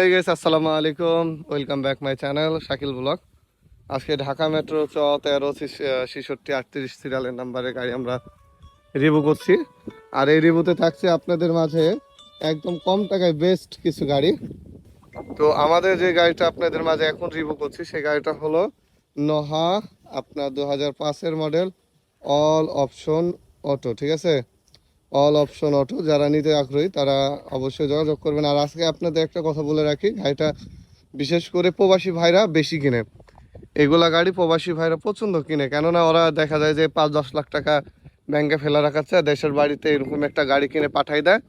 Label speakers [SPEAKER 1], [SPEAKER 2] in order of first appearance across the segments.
[SPEAKER 1] হে guys আসসালামু আলাইকুম welcome back my channel Shakil blog আজকে ঢাকা মেট্রো চ তেরো ছেষট্টি, আটত্রিশ সিরিয়ালের নাম্বারের গাড়ি আমরা রিভিউ করছি। আর এই রিভিউতে থাকছে আপনাদের মাঝে একদম কম টাকায় বেস্ট কিছু গাড়ি। তো আমাদের যে গাড়িটা আপনাদের মাঝে এখন রিভিউ করছি, সেই গাড়িটা হলো নহা আপনার দু হাজার পাঁচের মডেল অল অপশন অটো ঠিক আছে? অল অপশন অটো যারা নিতে আগ্রহী, তারা অবশ্যই যোগাযোগ করবেন। আর আজকে আপনাদের একটা কথা বলে রাখি, গাড়িটা বিশেষ করে প্রবাসী ভাইরা বেশি কিনে। এগুলা গাড়ি প্রবাসী ভাইরা প্রচণ্ড কিনে, কেননা ওরা দেখা যায় যে পাঁচ দশ লাখ টাকা ব্যাংকে ফেলা রাখাচ্ছে দেশের বাড়িতে এরকম একটা গাড়ি কিনে পাঠাই দেয়।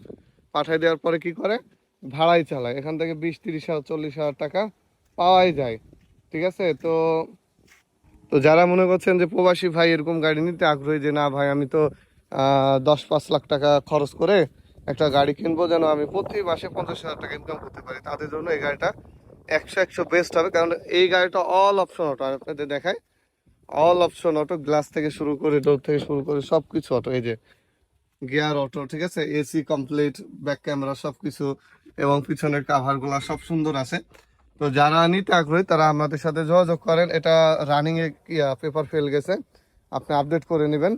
[SPEAKER 1] পাঠাই দেওয়ার পরে কি করে? ভাড়াই চালায়। এখান থেকে বিশ, তিরিশ হাজার, চল্লিশ হাজার টাকা পাওয়াই যায়। ঠিক আছে? তো তো যারা মনে করছেন যে প্রবাসী ভাই এরকম গাড়ি নিতে আগ্রহী যে, না ভাই, আমি তো দশ পাঁচ লাখ টাকা খরচ করে একটা গাড়ি কিনবো যেন আমি প্রতি মাসে পঞ্চাশ হাজার টাকা ইনকাম করতে পারি। তাদের জন্য এই গাড়িটা একশো একশো বেস্ট হবে। কারণ এই গাড়িটা অল অপশন অটো আমি আপনাদের দেখাই অল অপশন অটো গ্লাস থেকে শুরু করে ডোর থেকে শুরু করে সব কিছু অটো এই যে গিয়ার অটো ঠিক আছে? এসি কমপ্লিট ব্যাক ক্যামেরা সব কিছু এবং পিছনের কাভারগুলো সব সুন্দর আছে। তো যারা নিতে আগ্রহী, তারা আমাদের সাথে যোগাযোগ করেন। এটা রানিং এ পেপার ফেল গেছে। আপনি আপডেট করে নেবেন।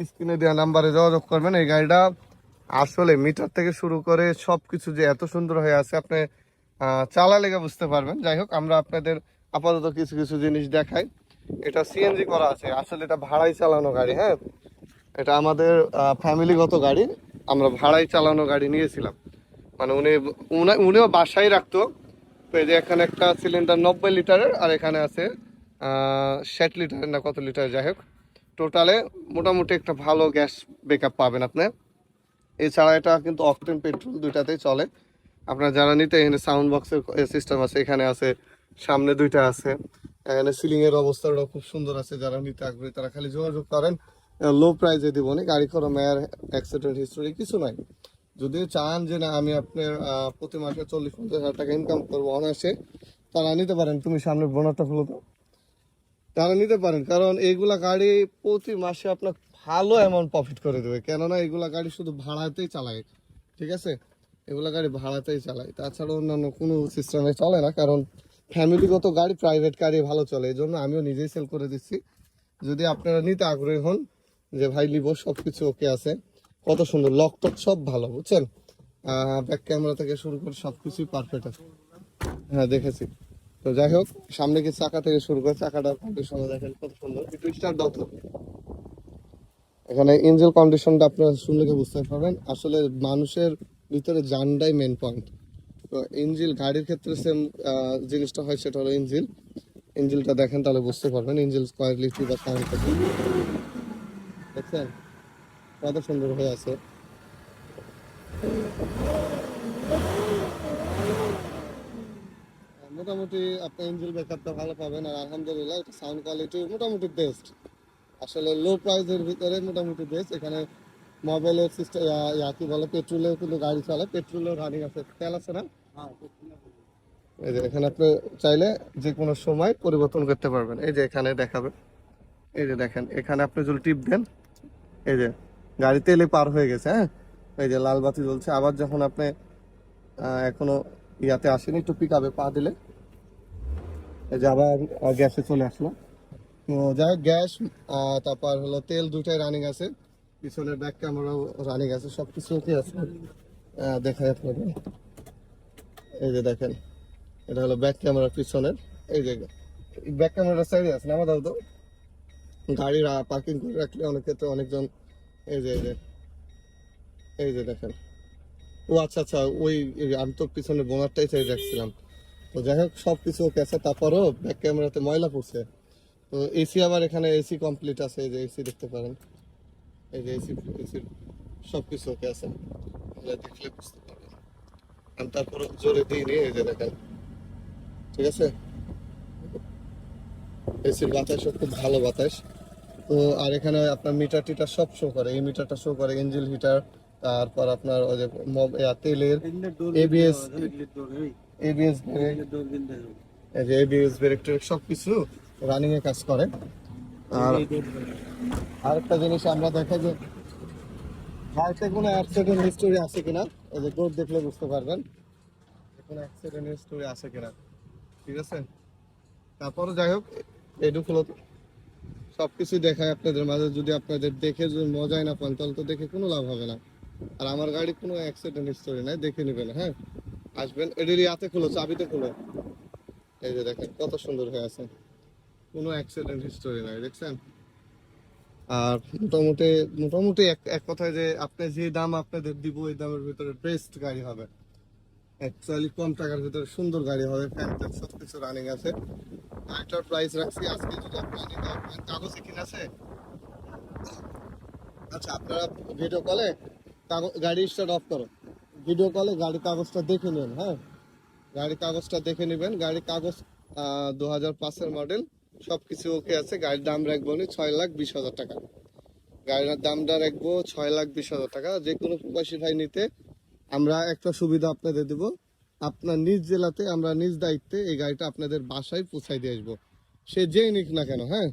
[SPEAKER 1] স্ক্রিনে দেওয়া নাম্বারে যোগাযোগ করবেন। এই গাড়িটা আসলে মিটার থেকে শুরু করে সব কিছু যে এত সুন্দর হয়ে আছে, আপনি চালা লেগে বুঝতে পারবেন। যাই হোক, আমরা আপনাদের আপাতত কিছু কিছু জিনিস দেখাই। এটা সিএনজি করা আছে। আসলে এটা ভাড়াই চালানো গাড়ি হ্যাঁ? এটা আমাদের ফ্যামিলিগত গাড়ি। আমরা ভাড়াই চালানো গাড়ি নিয়েছিলাম। মানে উনি, উনি- উনিও বাসায় রাখতো। তো এই যে এখানে একটা সিলিন্ডার নব্বই লিটারের আর এখানে আছে ষাট লিটারের না কত লিটার যাই হোক। টোটালে মোটামুটি একটা ভালো গ্যাস ব্যাকআপ পাবেন আপনি। এছাড়া এটা কিন্তু অকটেন পেট্রোল দুইটাতেই চলে। আপনার যারা নিতে এখানে সাউন্ড বক্সের সিস্টেম আছে, এখানে আছে, সামনে দুইটা আছে। এখানে সিলিংয়ের এর অবস্থাটাও খুব সুন্দর আছে, যারা নিতে আগ্রহী তারা খালি যোগাযোগ করেন। লো প্রাইজে দিব না গাড়ি করো মেয়ার অ্যাক্সিডেন্ট হিস্টোরি কিছু নাই। যদি চান যে না, আমি আপনার প্রতি মাসে চল্লিশ, পঞ্চাশ হাজার টাকা ইনকাম করব অনায়াসে, তারা নিতে পারেন। তুমি সামনে বোনারটা খুলো তো। তারা নিতে পারেন। কারণ এইগুলা গাড়ি প্রতি মাসে আপনার ভালো অ্যামাউন্ট প্রফিট করে দেবে। কেননা এগুলা গাড়ি শুধু ভাড়াতেই চালায়। ঠিক আছে? এগুলা গাড়ি ভাড়াতেই চালায়। তাছাড়া অন্যান্য কোনো সিস্টেমে চলে না। কারণ ফ্যামিলিগত গাড়ি প্রাইভেট গাড়ি ভালো চলে। এই জন্য আমিও নিজেই সেল করে দিচ্ছি। যদি আপনারা নিতে আগ্রহী হন যে, ভাই, নিব সব কিছু ওকে আছে। কত সুন্দর। লক টক সব ভালো, বুঝছেন? ব্যাক ক্যামেরা থেকে শুরু করে সব কিছুই পারফেক্ট আছে। হ্যাঁ দেখেছি। তো যাই হোক, সামনে কি চাকা থেকে শুরু করে চাকাটার কন্ডিশন দেখেন কত সুন্দর। এখানে ইঞ্জিন কন্ডিশনটা আপনারা শুনলে বুঝতে পারবেন। আসলে মানুষের ভিতরে জানটাই মেন পয়েন্ট তো ইঞ্জিল গাড়ির ক্ষেত্রে সেম জিনিসটা হয়, সেটা হলো ইঞ্জিল ইঞ্জিলটা দেখেন তাহলে বুঝতে পারবেন ইঞ্জিল কোয়ালিটি বা সাউন্ড দেখছেন? কত সুন্দর হয়ে আছে। মোটামুটি আপনি ইঞ্জিল ব্যাকআপটা ভালো পাবেন আর আলহামদুলিল্লাহ এটা সাউন্ড কোয়ালিটি মোটামুটি বেস্ট আসলে লো প্রাইসের ভিতরে মোটামুটি বেস্ট এখানে মোবাইলের সিস্টেম ইয়া কি বলে পেট্রোলেও কিন্তু গাড়ি চলে। পেট্রোলেও রানিং আছে। তেল আছে না? এই যে এখানে আপনি চাইলে যে কোনো সময় পরিবর্তন করতে পারবেন। এই যে এখানে দেখাবে। এই যে দেখেন এখানে আপনি যদি টিপ দেন এই যে গাড়ি তেলে পার হয়ে গেছে হ্যাঁ? এই যে লাল বাতি জ্বলছে। আবার যখন আপনি এখনও ইয়াতে আসেনি একটু পিক আপে পা দিলে যে আবার গ্যাসে চলে আসলো। তো যাই গ্যাস তারপর হলো তেল দুটাই রানিং আছে। পিছনের ব্যাক ক্যামেরাও রানিং আছে সব কিছু আছে। আহ, দেখাই আপনাদের এই যে দেখেন এটা হলো ব্যাক ক্যামেরা পিছনের। এই যে ব্যাক ক্যামেরা সাইডে আছে না আমাদের তো? গাড়ি পার্কিং করে রাখলে অনেক ক্ষেত্রে অনেকজন এই যে এই যে এই যে দেখেন। ও আচ্ছা আচ্ছা ওই আমি তো পিছনে বোনারটাই সাইড রাখছিলাম। তো যাই হোক সব কিছু ওকে আছে তারপরও ব্যাক ক্যামেরাতে ময়লা পড়ছে। তো এসি আবার এখানে এসি কমপ্লিট আছে এই যে এসি দেখতে পারেন। এই যে এসি এসি সব কিছু ওকে আছে। দেখলে বুঝতে পারবেন আমি তারপরে জোরে দিইনি এই যে দেখেন। ঠিক আছে? এসির বাতাসও খুব ভালো বাতাস। তো আর এখানে আপনার মিটার টিটার সব শো করে। এই মিটারটা শো করে ইঞ্জিন হিটার তারপর আপনার ওই যে তেলের ABS এবিএস ব্রেক এই যে এবিএস ব্রেক ট্রেক সব কিছু রানিং এ কাজ করে। আর আরেকটা জিনিস আমরা দেখা যে গাড়িতে কোনো অ্যাক্সিডেন্ট হিস্টোরি আছে কিনা এই যে ডোর দেখলে বুঝতে পারবেন। কোনো অ্যাক্সিডেন্টের স্টোরি আছে কিনা। ঠিক আছে? তারপরে যাই হোক এইটুকু হলো সবকিছু দেখায় আপনাদের মাঝে। যদি আপনাদের দেখে যদি মজাই না পান তাহলে তো দেখে কোনো লাভ হবে না। আর আমার গাড়ি কোনো অ্যাক্সিডেন্ট স্টোরি নাই দেখে নেবেন হ্যাঁ? আসবেন? এটির ইয়াতে খুলো, চাবিতে খুলো। এই যে দেখেন, কত সুন্দর হয়ে আছে। কোনো অ্যাক্সিডেন্ট হিস্টোরি নাই, দেখছেন? আর মোটামুটি মোটামুটি এক এক কথায় যে আপনি যে দাম আপনাদের দিব, এই দামের ভিতরে বেস্ট গাড়ি হবে। অ্যাকচুয়ালি কম টাকার ভিতরে সুন্দর গাড়ি হবে ফ্যান ট্যান সব কিছু রানিং আছে। গাড়িটার প্রাইস রাখছি, আজকে যদি আসবেন কাগজে কিনা আছে? আচ্ছা আপনারা ভিডিও কলে গাড়ি স্টার্ট অফ করো। ভিডিও কলে গাড়ির কাগজটা দেখে নেন হ্যাঁ? গাড়ির কাগজটা দেখে নেবেন। গাড়ির কাগজ দু হাজার পাঁচের মডেল সব কিছু ওকে আছে। গাড়ির দাম রাখব নি ছয় লাখ বিশ হাজার টাকা। গাড়ির দামটা রাখব ছয় লাখ বিশ হাজার টাকা। যে কোনো প্রবাসী ভাই নিতে আমরা একটা সুবিধা আপনাদের দেব। আপনার নিজ জেলাতে, আমরা নিজ দায়িত্বে এই গাড়িটা আপনাদের বাসায় পৌঁছাই দিয়ে আসব। সে যেই নিক না কেন হ্যাঁ?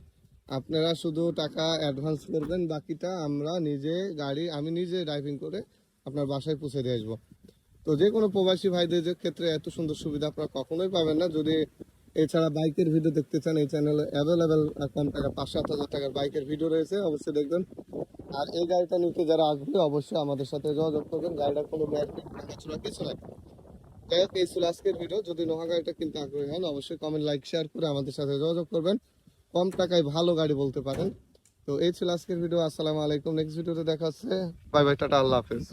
[SPEAKER 1] আপনারা শুধু টাকা অ্যাডভান্স করবেন, বাকিটা আমরা নিজে গাড়ি, আমি নিজে ড্রাইভিং করে আপনার বাসায় পৌঁছে দিয়ে আসব। তো যে কোনো প্রবাসী ভাইদের ক্ষেত্রে এত সুন্দর সুবিধা আপনারা কখনোই পাবেন না। যদি এছাড়া বাইকের ভিডিও দেখতে চান, এই চ্যানেলে অ্যাভেলেবেল কম টাকা পাঁচ সাত হাজার টাকার বাইকের ভিডিও রয়েছে, অবশ্যই দেখবেন। আর এই গাড়িটা নিতে যারা আসবে, অবশ্যই আমাদের সাথে যোগাযোগ করবেন। গাড়িটার কোনো কিছু নাই যাই হোক, এই ছিল আজকের ভিডিও। যদি নোহা গাড়িটা কিনতে আগ্রহী হন, অবশ্যই কমেন্ট লাইক শেয়ার করে আমাদের সাথে যোগাযোগ করবেন। কম টাকায় ভালো গাড়ি বলতে পারেন। তো এই ছিল আজকের ভিডিও। আসসালামু আলাইকুম। নেক্সট ভিডিওতে দেখা হচ্ছে। বাই বাই, টাটা, আল্লাহ হাফেজ।